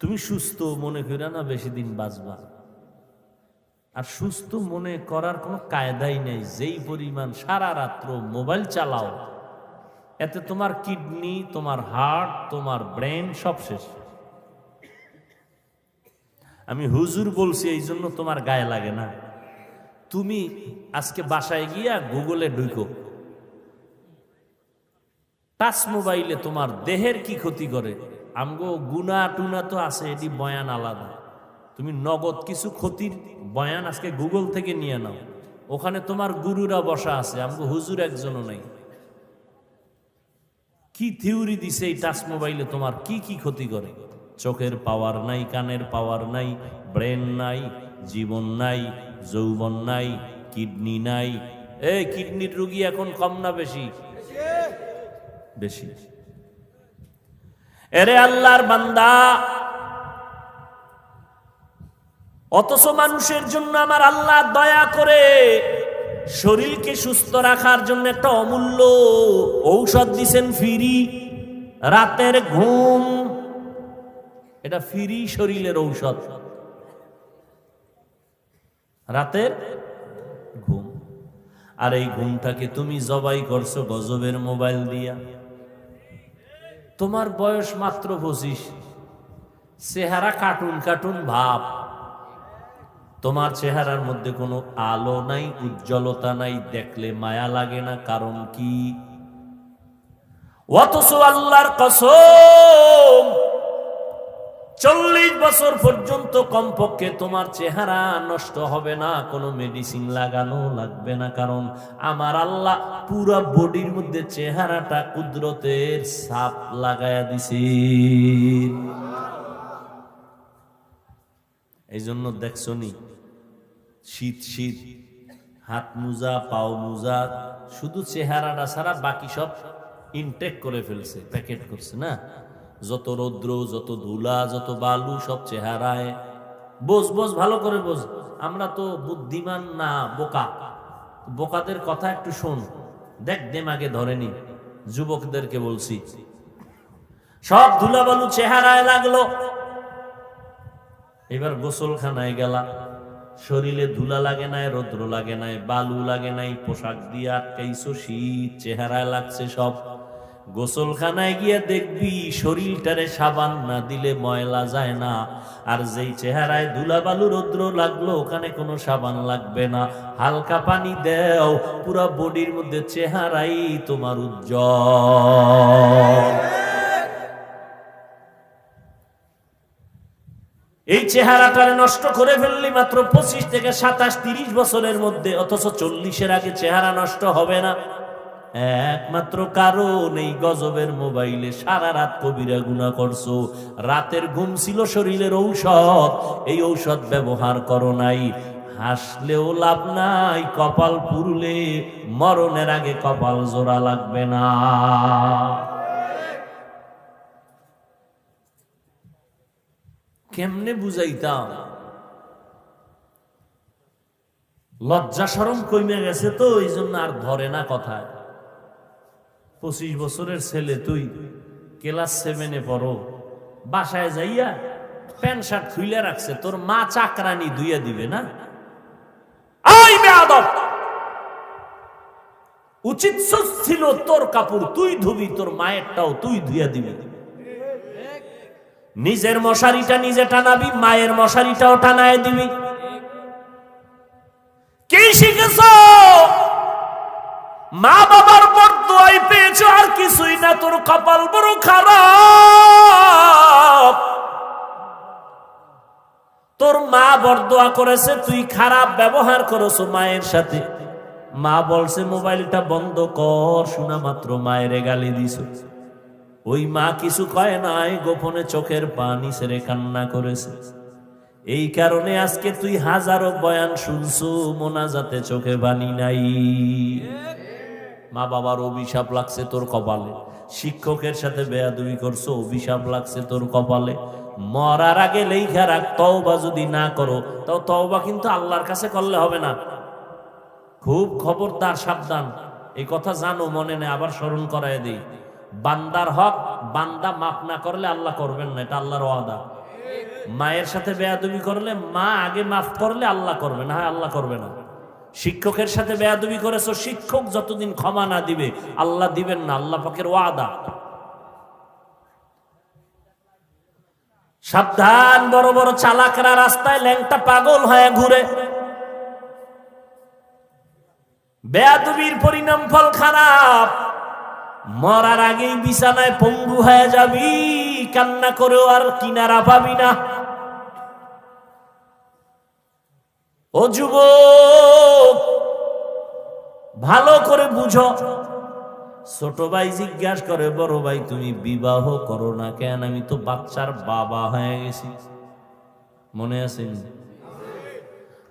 তুমি সুস্থ মনে করি না বেশি দিন বাঁচবা? আর সুস্থ মনে করার কোনো কায়দাই নেই, যেই পরিমাণ সারা রাত্র মোবাইল চালাও, এতে তোমার কিডনি, তোমার হার্ট, তোমার ব্রেন সব শেষ। আমি হুজুর বলছি, এই জন্য তোমার গায়ে লাগে না। তুমি আজকে বাসায় গিয়া গুগলে ঢুকো। টাচ মোবাইলে তোমার দেহের কি ক্ষতি করে? আমগো গুনা টুনা তো আছে, এটি বয়ান আলাদা। তুমি নগদ কিছু ক্ষতির বয়ান আজকে গুগল থেকে নিয়ে নাও। ওখানে তোমার গুরুরা বসা আছে, আমগো হুজুর একজনও নাই। কি থিওরি দিছে এই টাচ মোবাইলে তোমার? কি কি ক্ষতি করে? চোখের পাওয়ার নাই, কানের পাওয়ার নাই, ব্রেন নাই, জীবন নাই, যৌবন নাই, কিডনি নাই। এ কিডনির রুগী এখন কম না বেশি? বেশি। এরে আল্লাহর বান্দা। অথচ মানুষের জন্য আমার আল্লাহ দয়া করে শরীরকে সুস্থ রাখার জন্য একটা অমূল্য ঔষধ দিছেন ফিরি, রাতের ঘুম। এটা ফিরি শরীরের ঔষধ। রাতের ঘুম। আর এই ঘুমটাকে তুমি জবাই করছ গজবের মোবাইল দিয়া। তোমার বয়স মাত্র পঁচিশ। চেহারা কার্টুন কার্টুন ভাব। তোমার চেহারার মধ্যে কোনো আলো নাই, উজ্জ্বলতা নাই, দেখলে মায়া লাগে না, কারণ কি? অথচ আল্লাহর কসম চল্লিশ বছর পর্যন্ত কমপক্ষে তোমার চেহারা নষ্ট হবে না, কোনো মেডিসিন লাগানো লাগবে না, কারণ আমার আল্লাহ পুরা বডির মধ্যে চেহারাটা কুদরতের সাপ লাগায়া দিছে। এই জন্য দেখছ নি, শীত শীত, হাত মোজা, পাও মোজা, শুধু চেহারাটা ছাড়া বাকি সব ইনটেক করে ফেলছে প্যাকেট করছে, না? যত রৌদ্র, যত ধুলা, যত বালু সব চেহারায়। বোঝ বোঝ ভালো করে বোঝ আমরা তো বুদ্ধিমান না, বোকা। বোকাদের কথা একটু শোন, দেখ দেমাগে ধরেনি যুবকদেরকে বলছি। সব ধুলাবালু চেহারায় লাগল। এবার গোসলখানায় গেলা। শরীরে ধুলা লাগে নাই, রৌদ্র লাগে নাই, বালু লাগে নাই, পোশাক দিয়ে আটকাইছো, শীত, চেহারায় লাগছে সব। গোসলখানায় গিয়ে দেখবি শরীরটারে সাবান না দিলে ময়লা যায় না। আর যেই চেহারায় ধুলা বালু রৌদ্র লাগল, ওখানে কোনো সাবান লাগবে না। হালকা পানি দেও, পুরো বডির মধ্যে চেহারাই তোমার উজ্জ্বল। এই চেহারাটারে নষ্ট করে ফেললি মাত্র পঁচিশ থেকে সাতাশ, তিরিশ বছরের মধ্যে, অথচ চল্লিশের আগে চেহারা নষ্ট হবে না। একমাত্র কারণ এই গজবের মোবাইলে সারা রাত কবিরা গুণা করছ। রাতের ঘুম ছিল শরীরের ঔষধ। এই ঔষধ ব্যবহার করো নাই। হাসলেও লাভ নাই, কপাল পুরলে মরণের আগে কপাল জোড়া লাগবে না। কেমনে বুঝাইতাম? লজ্জা সরম কমে গেছে তো এই জন্য আর ধরে না কথায়। পঁচিশ বছরের ছেলে তুই, ক্লাস সেভেনে পড়ো। বাসায় যাইয়া প্যান্ট শার্ট খুইলে রাখছে, তোর মা চাকরানি ধুইয়া দিবে না? উচিত ছিল তোর কাপড় তুই ধুবি, তোর মায়েরটাও তুই ধুইয়া দিবি। নিজের মশারিটা নিজে টানাবি, মায়ের মশারিটাও টানায় দিবি। কি শিখেছ? মা বাবার বরদোয়াই পেয়েছ, আর কিছুই না, তোর কপাল বড় খারাপ। তোর মা বরদোয়া করেছে, তুই খারাপ ব্যবহার করেছ মায়ের সাথে। মা বলছে, মোবাইলটা বন্ধ কর, শোনা মাত্র মায়ের গালি দিছ। ওই মা কিছু কয় নাই, গোপনে চোখের পানি সেরে কান্না করেছে। এই কারণে আজকে তুই হাজারো বয়ান শুনছো, মোনাজাতে চোখে বানি নাই। মা বাবার অভিশাপ লাগছে তোর কপালে। শিক্ষকের সাথে বেয়াদুবি করছ, অভিশাপ লাগছে তোর কপালে। মরার আগে লেখা রাখ, তওবা যদি না করো তাও তওবা কিন্তু আল্লাহর কাছে করলে হবে না। খুব খবরদার, সাবধান। এই কথা জানো, মনে নেই, আবার স্মরণ করায় দিই। বান্দার হক, বান্দা মাফ না করলে আল্লাহ করবেন না, এটা আল্লাহর ওয়াদা। মায়ের সাথে বেয়াদবি করলে মা আগে মাফ করলে আল্লাহ করবে, না হয় আল্লাহ করবে না। শিক্ষকের সাথে বেয়াদবি করেছ, শিক্ষক যতদিন ক্ষমা না দিবে, আল্লাহ দিবেন না, আল্লাহ পাকের ওয়াদা। সাবধান, বড় বড় চালাকরা রাস্তায় ল্যাংটা পাগল হয়ে ঘুরে। বেয়াদবির পরিণাম ফল খারাপ। মরার আগেই বিছানায় পঙ্গু হয়ে যাবি, কান্না করেও আর কিনারা পাবি না। ও যুবক, ভালো করে বুঝো। ছোট ভাই জিজ্ঞাসা করে, বড় ভাই, তুমি বিবাহ করো না কেন? আমি তো বাচ্চার বাবা হয়ে গেছি। মনে আছে?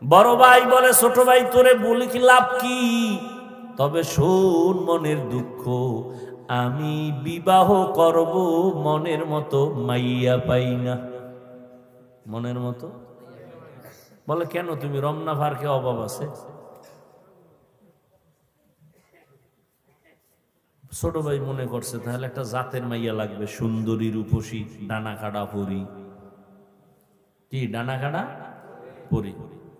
বড় ভাই বলে, ছোট ভাই, তোরে বলি কি লাভ কি? তবে শোন, মনের দুঃখ, আমি বিবাহ করব মনের মতো, মাইয়া পাই না। মনের মতো? বলে, কেন তুমি রমনা ভারকে অভাব আছে? ছোট ভাই মনে করছে, তাহলে একটা জাতের মাইয়া লাগবে, সুন্দরী, রূপসী, ডানা কাটা পরি। কি, ডানা কাটা পরি?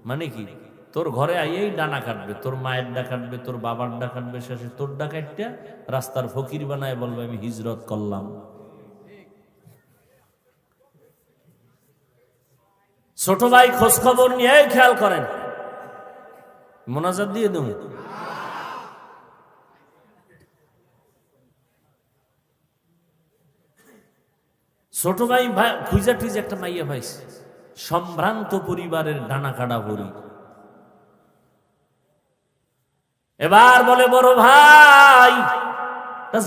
মানে কি? তোর ঘরে আইয়েই ডানা কাটবে, তোর মায়ের ডা কাটবে, তোর বাবার ডা কাটবে, শেষে তোর ডা কাটটা রাস্তার ফকির বানায় বলবে, আমি হিজরত করলাম। ছোট ভাই খোঁজ খবর নিয়ে খেয়াল করেন। মোনাজাত দিয়ে দেবো। ছোট ভাই ভাই খুঁজা টুইজা একটা মাইয়া পাইছে। সম্ভ্রান্ত পরিবারের ডানা কাটা পরি এবার বলে, বড় ভাই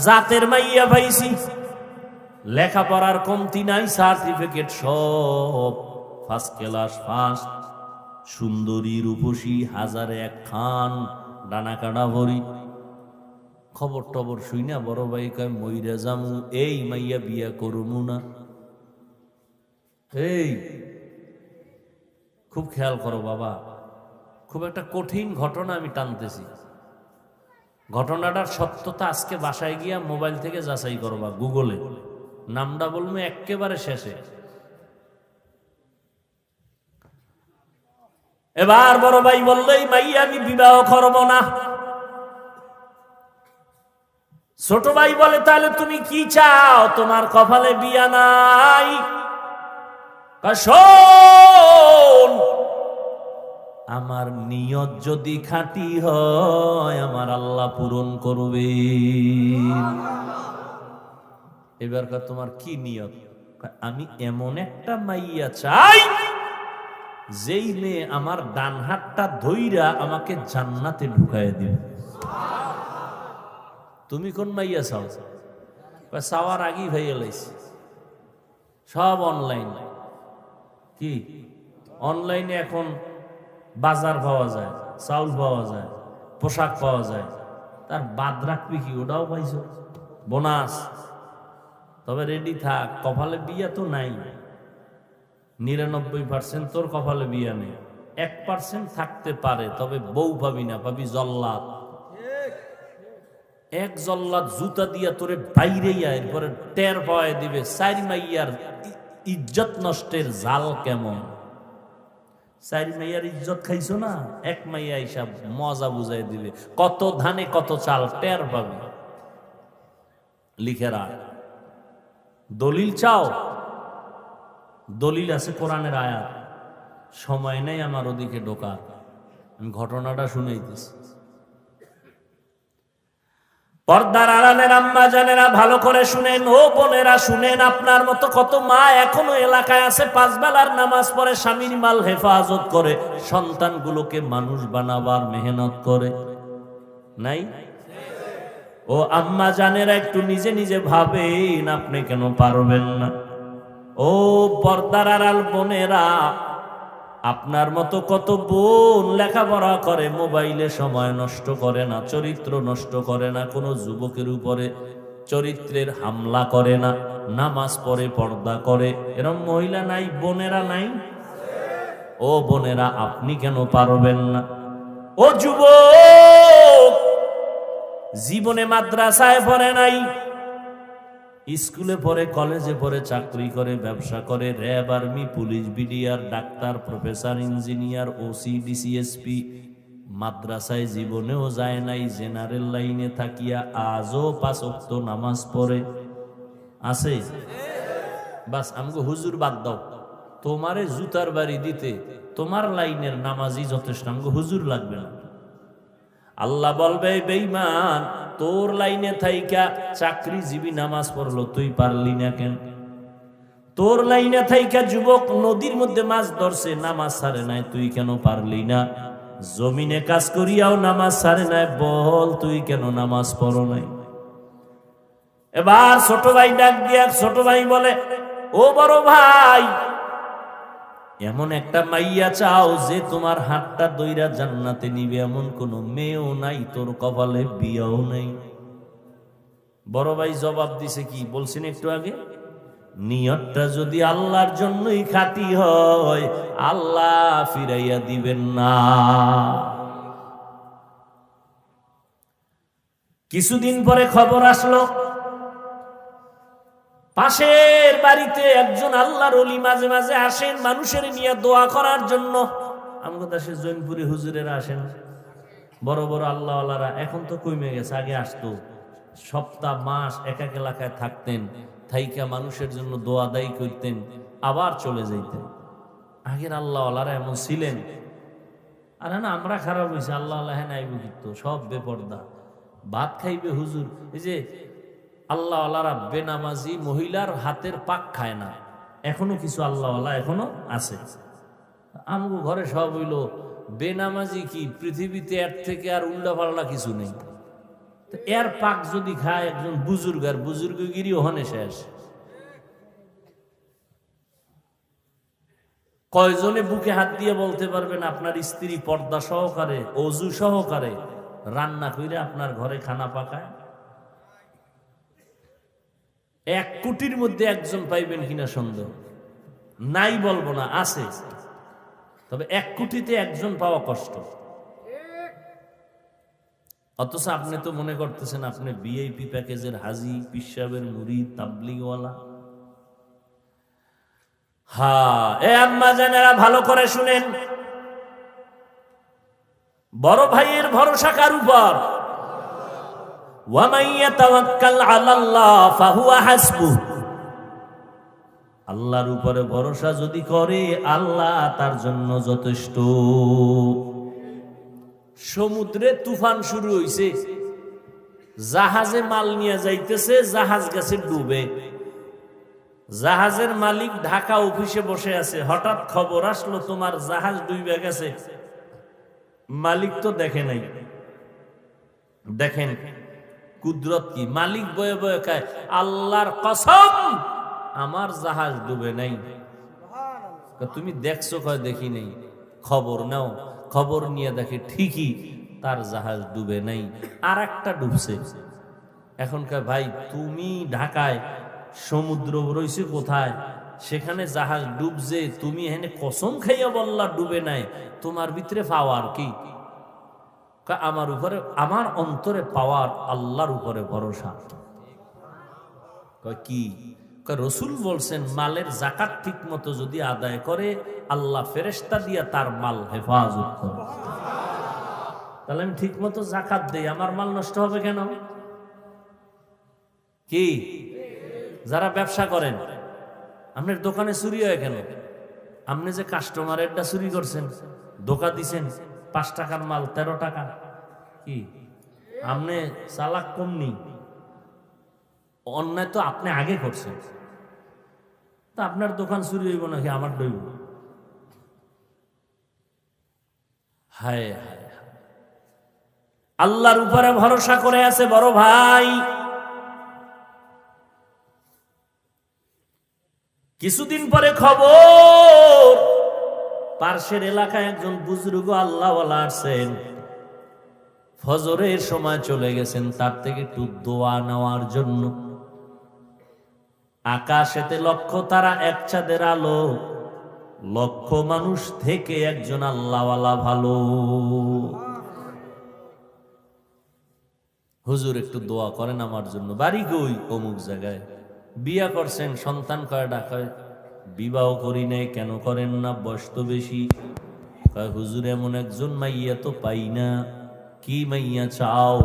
জাতের মাইয়া পাইছি। লেখাপড়ার কমতি নাই, সার্টিফিকেট সব। First class first. সুন্দরী রূপসী হাজারে এক খান, ডানা কাটা ভরি। খবর টবর শুই না, বড় ভাই কয়, মইরা জামু এই মাইয়া বিয়া করমু না। এই, খুব খেয়াল করো বাবা, খুব একটা কঠিন ঘটনা আমি টানতেছি। ঘটনাটার সত্যতা আজকে বাসায় গিয়া মোবাইল থেকে যাচাই করবা, গুগলে। নামটা বলব একেবারে শেষে। এবার বড় ভাই বললেই, মাই, আমি বিবাহ করব না। ছোট ভাই বলে, তাহলে তুমি কি চাও? তোমার কপালে বিয়া নাই? আমার নিয়ত যদি খাঁটি হয়, আমার আল্লাহ পূরণ করবে। এবার তোমার কি নিয়ত? আমি এমন একটা মাইয়া চাই যেই মেয়ে আমার ডান হাতটা ধইরা আমাকে জান্নাতে ঢুকায় দিবে তুমি কোন মাইয়া চাও? চাওয়ার আগেই ভাইয়া লাইছি। সব অনলাইন। কি? অনলাইনে এখন বাজার পাওয়া যায়, চাউল পাওয়া যায়, পোশাক পাওয়া যায়। তার বাদ রাখবি কি? ওটাও পাইছো। বোনাস। তবে রেডি থাক, কপালে বিয়া তো নাই। নিরানব্বই পার্সেন্ট তোর কপালে বিয়া নেই। এক পার্সেন্ট থাকতে পারে, তবে বউ পাবি না, পাবি জল্লাদ। এক জল্লাদ জুতা দিয়া তোরে বাইরে এরপরে টের পাওয়ায় দিবে, চারি মাইয়ার ইজ্জত নষ্টের জাল কেমন? চারি মাইয়ার ইজ্জত খাইছো না? এক মাইয়া হিসাব মজা বুঝাই দিবে, কত ধানে কত চাল, টের পাবে। লিখে রাখ। দলিল চাও? দলিল আছে কোরআনের আয়াত। সময় নেই আমার ওদিকে ঢোকার। আমি ঘটনাটা শুনাইতেছি। পর্দার আড়ালের আম্মা জানেরা ভালো করে শুনেন, ও বোনেরা শুনেন, আপনার মতো কত মা এখনও এলাকায় আছে, পাঁচ বেলার নামাজ পড়ে স্বামীর মাল হেফাজত করে, সন্তানগুলোকে মানুষ বানাবার মেহনত করে। নাই? ও আম্মা জানেরা একটু নিজে নিজে ভাবেন, আপনি কেন পারবেন না? ও পর্দার আড়াল বোনেরা, আপনার মতো কত বোন লেখাপড়া করে, মোবাইলে সময় নষ্ট করে না, চরিত্র নষ্ট করে না, কোনো যুবকের উপরে চরিত্রের হামলা করে না, নামাজ পড়ে, পর্দা করে, এরম মহিলা নাই, বোনেরা নাই? ও বোনেরা, আপনি কেন পারবেন না? ও যুবক, জীবনে মাদ্রাসায় পড়ে নাই স্কুলে পড়ে, কলেজে পড়ে, চাকরি করে, ব্যবসা করে, RAB army, police, BDR, doctor, professor, engineer, OC, DC SP, মাদ্রাসায় জীবনেও যায় নাই, জেনারেল লাইনে থাকিয়া আজও পাঁচ ওয়াক্ত নামাজ পড়ে। আছে? বাস আমাকে হুজুর বাদ দাও। তোমারে জুতার বাড়ি দিতে তোমার লাইনের নামাজই যথেষ্ট আমাকে হুজুর লাগবে না। আল্লাহ বলবে বেইমান তোর লাইনে থাইকা চাকরিজীবী নামাজ পড়ল, তুই পারলি না কেন? তোর লাইনে থাইকা যুবক নদীর মধ্যে মাছ ধরছে, নামাজ সারে নাই, তুই কেন পারলি না? জমিনে কাজ করিয়াও নামাজ সারে নাই, বল, তুই কেন নামাজ পড়ো নাই? এবার ছোট ভাই ডাক দিয়া, ছোট ভাই বলে, ও বড় ভাই এমন একটা মাইয়া চাও যে তোমার হাতটা দইরা জান্নাতে নিবে, এমন কোন মেয়েও নাই, তোর কপালে বিয়াও নাই। বড় ভাই জবাব দিছে কি? বলছেন একটু আগে, নিয়তটা যদি আল্লাহর জন্যই খাতি হয়, আল্লাহ ফিরাইয়া দিবেন না। কিছুদিন পরে খবর আসলো পাশের বাড়িতে একজন আল্লাহর অলি মাঝে মাঝে আসেন, মানুষের নিয়ে দোয়া করার জন্য। আমাদের দেশে জৈনপুরি হুজুরেরা আসেন। বড় বড় আল্লাহওয়ালারা এখন তো কমে গেছে, আগে আসতো। সপ্তাহ, মাস এক এক এলাকায় থাকতেন, থাইকা মানুষের জন্য দোয়া দায়ী করতেন, আবার চলে যাইতেন। আগের আল্লাহওয়ালারা এমন ছিলেন। আর না, আমরা খারাপ হয়েছি আল্লাহ আল্লাহ নাইব কিন্তু, সব বেপর্দা। ভাত খাইবে হুজুর, এই যে আল্লাহ আল্লাহরা বেনামাজি মহিলার হাতের পাক খায় না। এখনও কিছু আল্লাহ আল্লাহ এখনও আছে। আমগো ঘরে সব হইল, বেনামাজি কি? পৃথিবীতে এর থেকে আর উল্টা পাল্টা কিছু নেই। এর পাক যদি খায় একজন বুজুর্গ, আর বুজুর্গগিরি ওখানে শেষ। কয়জনে বুকে হাত দিয়ে বলতে পারবেন, আপনার স্ত্রী পর্দা সহকারে, অজু সহকারে রান্না করে আপনার ঘরে খানা পাকায়? এক কোটির মধ্যে একজন পাইবেন কিনা সন্দেহ। নাই বলব না, আছে। তবে এক কোটিতে একজন পাওয়া কষ্ট। অথচ আপনি তো মনে করতেছেন, আপনি বিআইপি প্যাকেজের হাজি, পিসাবের মুড়ি, তাবলিগওয়ালা। হা, এ আম্মা জানেরা, ভালো করে শুনেন। বড় ভাইয়ের ভরসা কার উপর? আল্লাহর উপরে ভরসা যদি করে, আল্লাহ তার জন্য যথেষ্ট। সমুদ্রে তুফান শুরু হইছে। জাহাজে মাল নিয়ে যাইতেছে, জাহাজ গেছে ডুবে। জাহাজের মালিক ঢাকা অফিসে বসে আছে। হঠাৎ খবর আসলো, তোমার জাহাজ ডুবে গেছে। মালিক তো দেখে নাই। দেখেন কুদরত কি? মালিক বয়ে বয়ে খায় আল্লাহর কসম আমার জাহাজ ডুবে নাই। তুমি দেখছ কয় দেখি নেই? খবর নাও খবর নিয়ে দেখে ঠিকই তার জাহাজ ডুবে নাই। আর একটা ডুবছে এখনকার ভাই তুমি ঢাকায় সমুদ্র রয়েছে কোথায়? সেখানে জাহাজ ডুবছে তুমি এখানে কসম খাইয়া বললা ডুবে নাই। তোমার ভিতরে পাওয়ার কি? আমার উপরে, আমার অন্তরে পাওয়ার আল্লাহর উপরে ভরসা। কি? রসুল বলছেন, মালের জাকাত ঠিক মতো যদি আদায় করে, আল্লাহ ফেরেস্তা দিয়া তার মাল হেফাজত করে। তাহলে আমি ঠিক মতো জাকাত দেই, আমার মাল নষ্ট হবে কেন? কি? যারা ব্যবসা করেন, আপনার দোকানে চুরি হয় কেন? আপনি যে কাস্টমারেরটা চুরি করছেন, ধোকা দিছেন পাঁচ টাকার মাল, তেরো টাকা। কি? আপনি চালাক কমনি অন্যায় তো আপনি আগে করছেন। তা আপনার দোকান চুরি হইব নাকি? আমার ডইব হায় হায়। আল্লাহর উপরে ভরসা করে আছে বড় ভাই। কিছুদিন পরে খবর পার্শ্বের এলাকায় একজন বুজরুগ আল্লাহ আসছেন। ফজরের সময় চলে গেছেন, তার থেকে একটু দোয়া নেওয়ার জন্য। আকাশেতে লক্ষ তারা এক চাঁদের আলো, লক্ষ মানুষ থেকে একজন আল্লাহওয়ালা ভালো। হুজুর, একটু দোয়া করেন আমার জন্য। বাড়ি গই অমুক জায়গায়। বিয়া করছেন, সন্তান কয়টা কয়? বিবাহ করি নাই, কেন করেন না? বয়স তো বেশি। হুজুর, এমন একজন মাইয়া তো পাই না। কি মাইয়া চাও?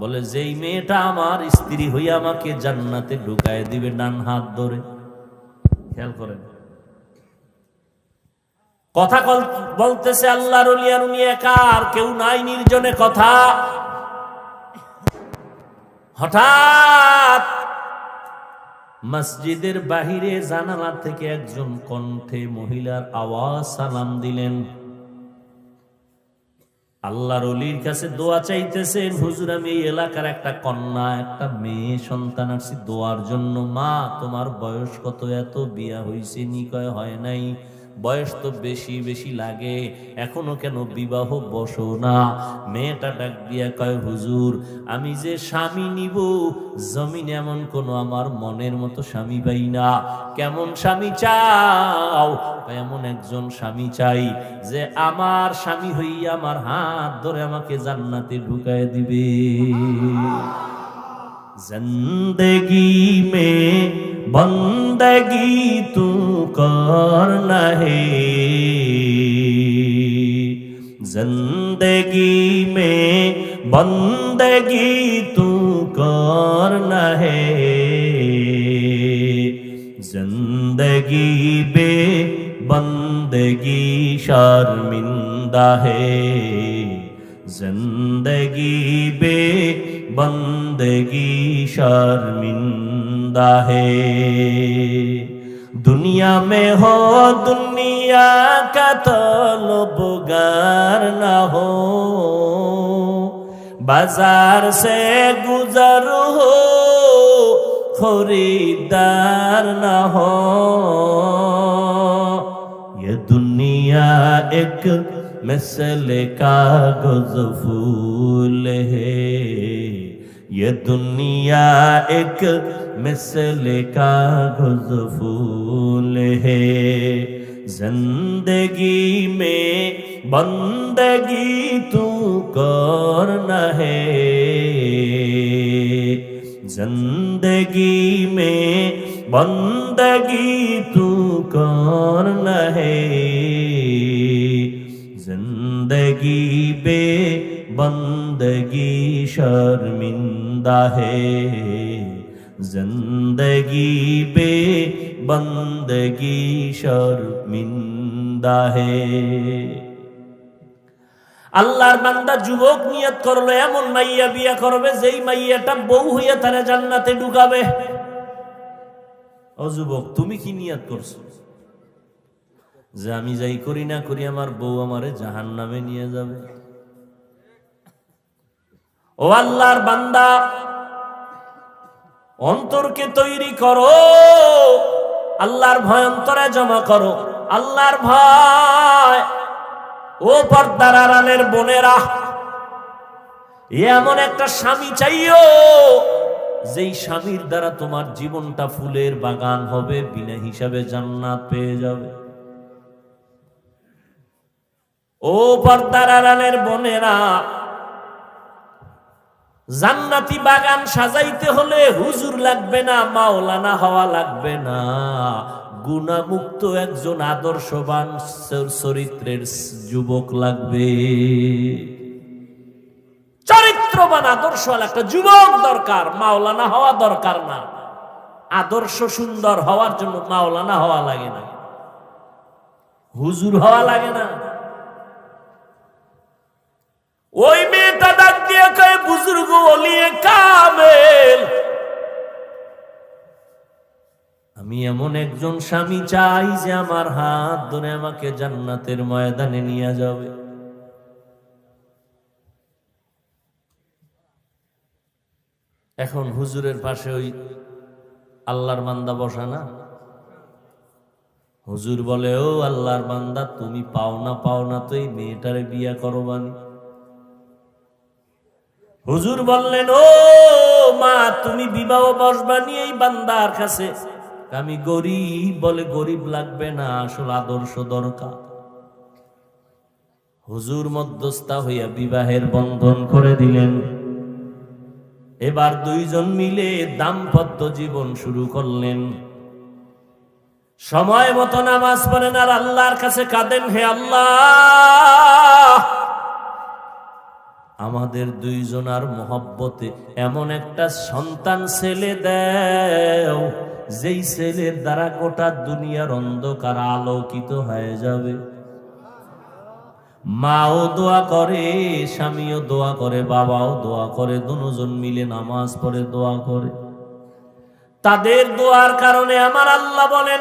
বলে, যেই মেয়েটা আমার স্ত্রী হইয়া আমাকে জান্নাতে ঢুকায় দিবে ডান হাত ধরে। খেয়াল করেন। কথা বলতেছে আল্লাহর উলিয়ার উনি একা, আর কেউ নাই নির্জনে কথা। হঠাৎ মসজিদের বাহিরে জানালা থেকে একজন কণ্ঠে মহিলার আওয়াজ সালাম দিলেন। আল্লাহর অলির কাছে দোয়া চাইতেছেন, হুজুর, আমি এই এলাকার একটা কন্যা, একটা মেয়ে সন্তান আসছি দোয়ার জন্য মা, তোমার বয়স কত? এত বিয়া হয়েছে নিকয় হয় নাই। বয়স তো বেশি বেশি লাগে। এখনও কেন বিবাহ বসো না? মেয়েটা ডাক দিয়া কয় হুজুর আমি যে স্বামী নিব জমিন এমন কোনো আমার মনের মতো স্বামী পাই না। কেমন স্বামী চাও? এমন একজন স্বামী চাই যে আমার স্বামী হইয়া আমার হাত ধরে আমাকে জান্নাতে ঢুকায় দিবে। জিন্দগি মে بندگی تو کرنا ہے زندگی میں بندگی تو کرنا ہے زندگی بے بندگی شرمندہ ہے زندگی بے بندگی شرمندہ शर्मिंदा है। दुनिया में हो, दुनिया का तलबगार न हो। बाज़ार से गुजर हो, खरीदार न हो। ये दुनिया एक मसले कागज़ फूल है। ये दुनिया एक मसले कागज़ फूल है। ज़िंदगी में बंदगी तू करना है। ज़िंदगी में बंदगी तू करना है। ज़िंदगी बे बंदगी शर्मिंदा है। زندگی پہ بندگی شرمندہ হে আল্লাহর বান্দা যুবক নিয়ত করল, এমন মাইয়া বিয়া করবে, যেই মাইয়াটা বউ হইয়া তারা জান্নাতে ঢুকাবে। অযুবক তুমি কি নিয়ত করছ? যে আমি যাই করি না করি, আমার বউ আমারে জাহান নামে নিয়ে যাবে। ও আল্লাহর বান্দা অন্তরকে তৈরি করো। আল্লাহর ভয় অন্তরে জমা করো। আল্লাহর ভয়। ও পর্দার আড়ালের বোনেরা এমন একটা স্বামী চাইও, যেই স্বামীর দ্বারা তোমার জীবনটা ফুলের বাগান হবে, বিনা হিসাবে জান্নাত পেয়ে যাবে। ও পর্দার আড়ালের বোনেরা জান্নাতি বাগান সাজাইতে হলে হুজুর লাগবে না, মাওলানা হওয়া লাগবে না। গুণামুক্ত একজন আদর্শবান চরিত্রের যুবক লাগবে। চরিত্রবান আদর্শ একটা যুবক দরকার, মাওলানা হওয়া দরকার না। আদর্শ সুন্দর হওয়ার জন্য মাওলানা হওয়া লাগে না। হুজুর হওয়া লাগে না। ওই মেয়েটা আমি এমন একজন স্বামী চাই যে আমার হাত ধরে আমাকে জান্নাতের ময়দানে নিয়ে যাবে। এখন হুজুরের পাশে ওই আল্লাহর বান্দা বসা না? হুজুর বলে, ও আল্লাহর বান্দা, তুমি পাও না পাও না তো এই মেয়েটারে বিয়া করবানি। হুজুর বললেন, ও মা, তুমি বিবাহ বসবানি এই বান্দার কাছে? আমি গরিব বলে গরিব লাগবে না, আসল আদর্শ দরকার। হুজুর মধ্যস্থা হইয়া বিবাহের বন্ধন করে দিলেন। এবার দুইজন মিলে দাম্পত্য জীবন শুরু করলেন। সময় মতো নামাজ পড়েন আর আল্লাহর কাছে কাঁদেন, হে আল্লাহ আমাদের দুইজনার মহব্বতে এমন একটা সন্তান ছেলে দেও, যেই ছেলের দ্বারা গোটা দুনিয়ার অন্ধকার আলোকিত হয়ে যাবে। মাও দোয়া করে, স্বামীও দোয়া করে, বাবাও দোয়া করে, দুজন মিলে নামাজ পড়ে, দোয়া করে। তাদের দোয়ার কারণে আমার আল্লাহ বলেন,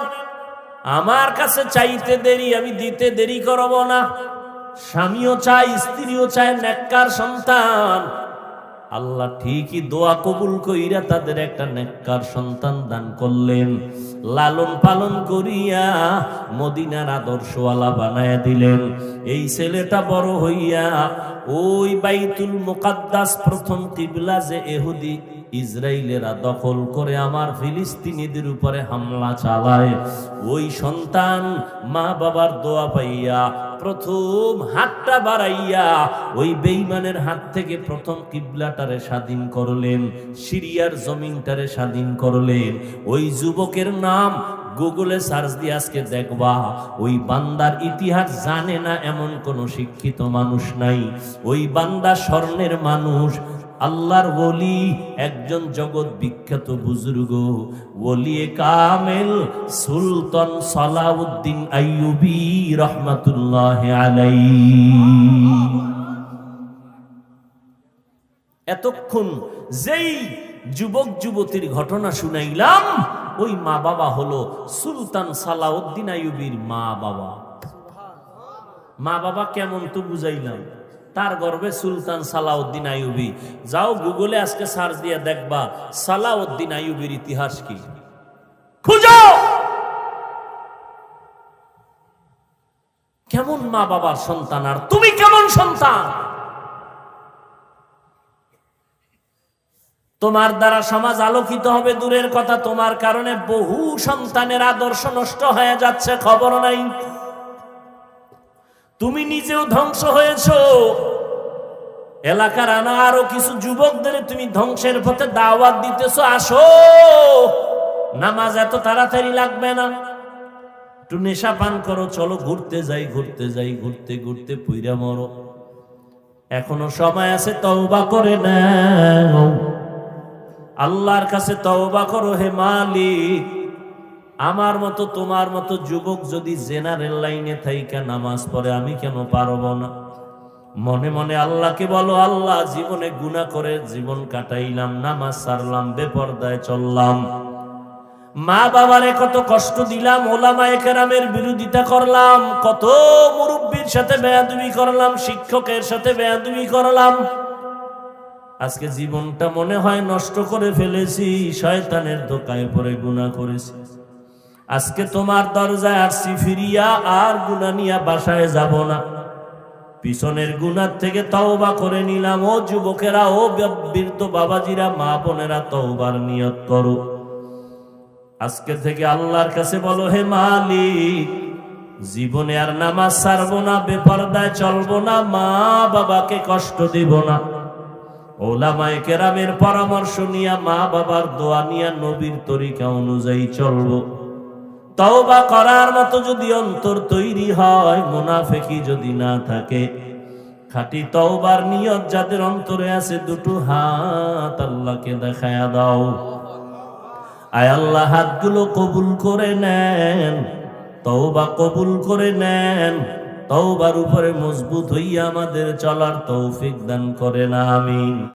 আমার কাছে চাইতে দেরি, আমি দিতে দেরি করব না। স্বামীও চায়, স্ত্রীও চায়, নেককার সন্তান। আল্লাহ ঠিকই দোয়া কবুল কইরা তাদের একটা নেককার সন্তান দান করলেন। লালন পালন করিয়া মদিনার আদর্শওয়ালা বানায় দিলেন। এই ছেলেটা বড় হইয়া ওই বাইতুল মোকাদ্দাস প্রথম কিবলা যে এহুদি ইসরায়েলেরা দখল করে আমার ফিলিস্তিনিদের উপরে হামলা চালায়। ওই সন্তান মা বাবার দোয়া পাইয়া, প্রথম হাতটা বাড়াইয়া ওই বেইমানের হাত থেকে প্রথম কিবলাটারে স্বাধীন করলেন, সিরিয়ার জমিনটারে স্বাধীন করলেন। ওই যুবকের নাম গুগলে সার্চ দিয়ে আজকে দেখবা, ওই বান্দার ইতিহাস জানে না এমন কোন শিক্ষিত মানুষ নাই। ওই বান্দা স্বর্ণের মানুষ আল্লাহর ওলি একজন জগৎ বিখ্যাত বুজুর্গ ওলিয়ে কামেল সুলতান সালাউদ্দিন আইয়ুবি রহমাতুল্লাহ আলাই এতক্ষণ যেই যুবক যুবতীর ঘটনা শুনাইলাম, ওই মা বাবা হলো সুলতান সালাউদ্দিন আইয়ুবির মা বাবা। মা বাবা কেমন তো বুঝাইলাম। তার গর্বে সুলতান সালাউদ্দিন আইয়ুবি। যাও গুগলে আজকে সার্চ দিয়ে দেখবা, সালাউদ্দিন আইয়ুবির ইতিহাস কি? খুঁজো! কেমন মা বাবার সন্তান আর তুমি কেমন সন্তান? তোমার দ্বারা সমাজ আলোকিত হবে দূরের কথা, তোমার কারণে বহু সন্তানের আদর্শ নষ্ট হয়ে যাচ্ছে, খবর নাই। তুমি নিজেও ধ্বংস হয়েছ। এলাকার আনা আরও কিছু যুবকদের তুমি ধ্বংসের পথে দাওয়াত দিতেছ, আসো। নামাজ এত তাড়াতাড়ি লাগবে না। একটু নেশা পান করো, চলো ঘুরতে যাই ঘুরতে যাই, ঘুরতে ঘুরতে পুইরা মরো। এখনও সময় আছে, তওবা করে নাও। আল্লাহর কাছে তওবা করো, হে মালিক। আমার মতো, তোমার মতো যুবক যদি জেনারেল লাইনে থাইকা নামাজ পড়ে, আমি কেন পারব না? মনে মনে আল্লাহকে বলো, আল্লাহ জীবনে গুণা করে জীবন কাটাইলাম, নামাজ সারলাম, বেপর্দায় চললাম। মা বাবারে কত কষ্ট দিলাম ওলামা একরামের বিরোধিতা করলাম, কত মুরব্বীর সাথে বেয়াদুমি করলাম, শিক্ষকের সাথে বেয়াদুমি করলাম। আজকে জীবনটা মনে হয় নষ্ট করে ফেলেছি, শয়তানের ধোকায় পরে গুণা করেছি। আজকে তোমার দরজায় আসছি ফিরিয়া আর গুণা নিয়া বাসায় যাব না। পিছনের গুনার থেকে তওবা করে নিলাম। ও যুবকেরা, ও বৃদ্ধ বাবাজিরা, মা বোনেরা তওবার নিয়ত করো। আজকে থেকে আল্লাহর কাছে বলো, হে মালিক, জীবনে আর নামাজ ছাড়বো না, বেপরদায় চলবো না মা বাবাকে কষ্ট দিব না। ওলামায় কেরামের পরামর্শ নিয়া মা বাবার দোয়া নিয়া নবীর তরিকা অনুযায়ী চলবো। তওবা করার মতো যদি অন্তর তৈরি হয়, মুনাফেকি যদি না থাকে, খাটি তওবার নিয়ত যাদের অন্তরে আছে, দুটো হাত আল্লাহকে দেখায়া দাও। আয় আল্লাহ, হাতগুলো কবুল করে নেন, তওবা কবুল করে নেন, তওবার উপরে মজবুত হইয়া আমাদের চলার তৌফিক দান করেন, আমিন।